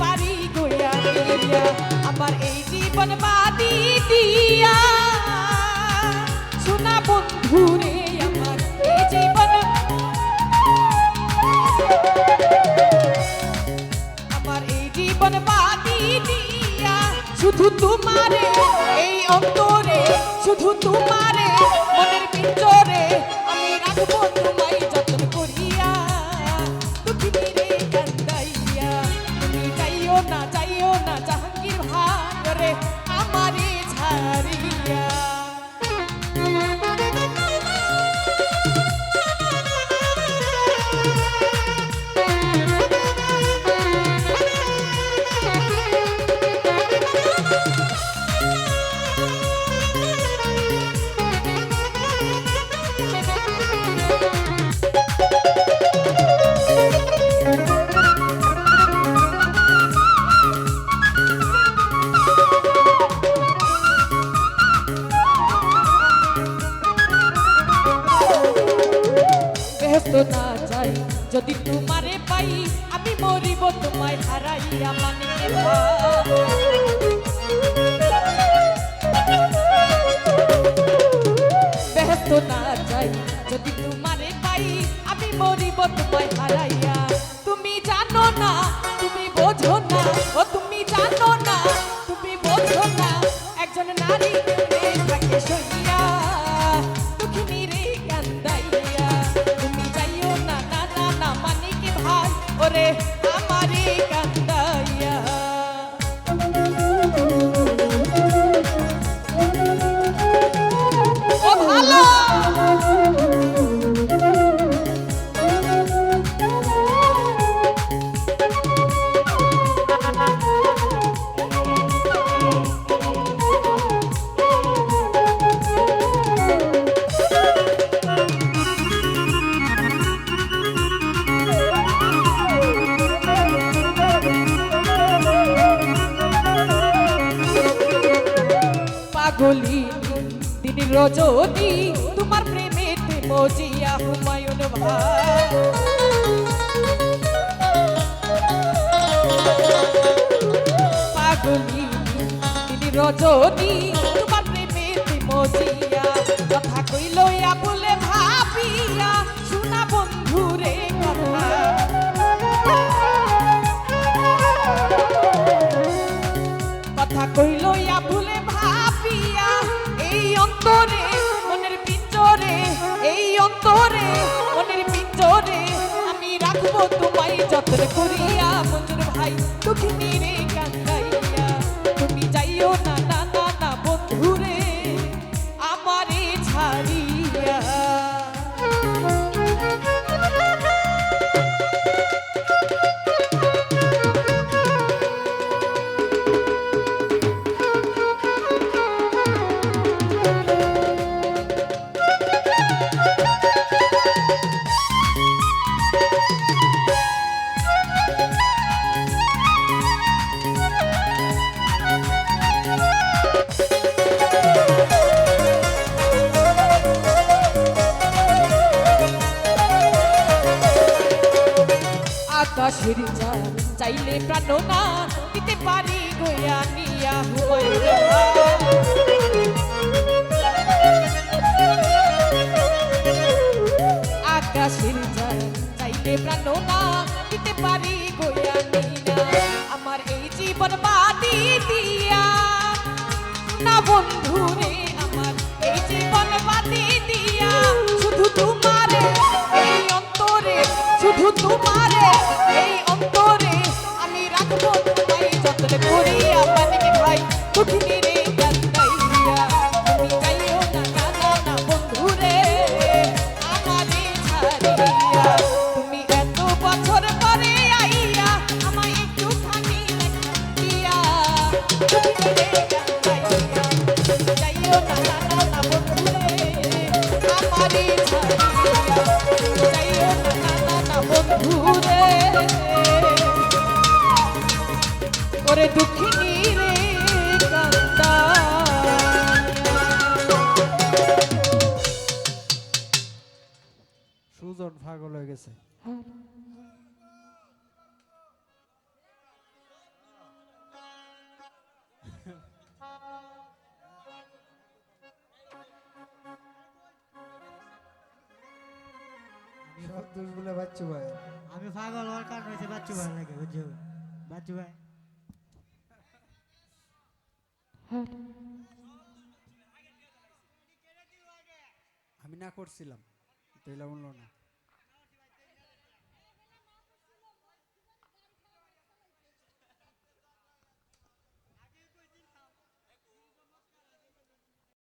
পারি গোয়া ফিরিয়া আমার এই জীবন বাদি দিয়া। শোনা বন্ধু রে আমার এই জীবন। আমার এই জীবন বাদি দিয়া। শুধু তোমারে, এই অন্তরে, শুধু তোমার মানে না যাই তুমি জানো না তুমি বোঝো না ও তুমি জানো না তুমি বোঝো না একজন নারী থাকে সইয়া দুঃখিনী রে কান্দাইয়া তুমি যাইও না না না মানে কি ভাই? পাগলি দিন রজনী, তোমার প্রেমেতে মজিয়া হুমায়ুন ভাই পাগলি দিন রজনী, তোমার প্রেমেতে মজিয়া। কথা কইল বলে ভাবিয়া, শোনা বন্ধুরে করিয়া আকাশের চাল চাইলে প্রাণ না দিতে পারি গয়া নিয়া আকাশের চাল চাইলে প্রাণ না দিতে পারি গয়া নিয়া আমার এই জীবন বাদি দিয়া। না বন্ধু রে, আমার এই জীবন বাদি দিয়া। শুধু তোমারে, এই অন্তরে, শুধু তোমারে। ওরে দুঃখিনী রে কান্দা সুজন পাগল হয়ে গেছে। দোষ বলে বাচ্চু ভাই। আমি পাগল হওয়ার কারণ হয়েছে বাচ্চু ভাই লাগে বুঝছ? বাচ্চু ভাই। আমি না করছিলাম তাইলে বলল না।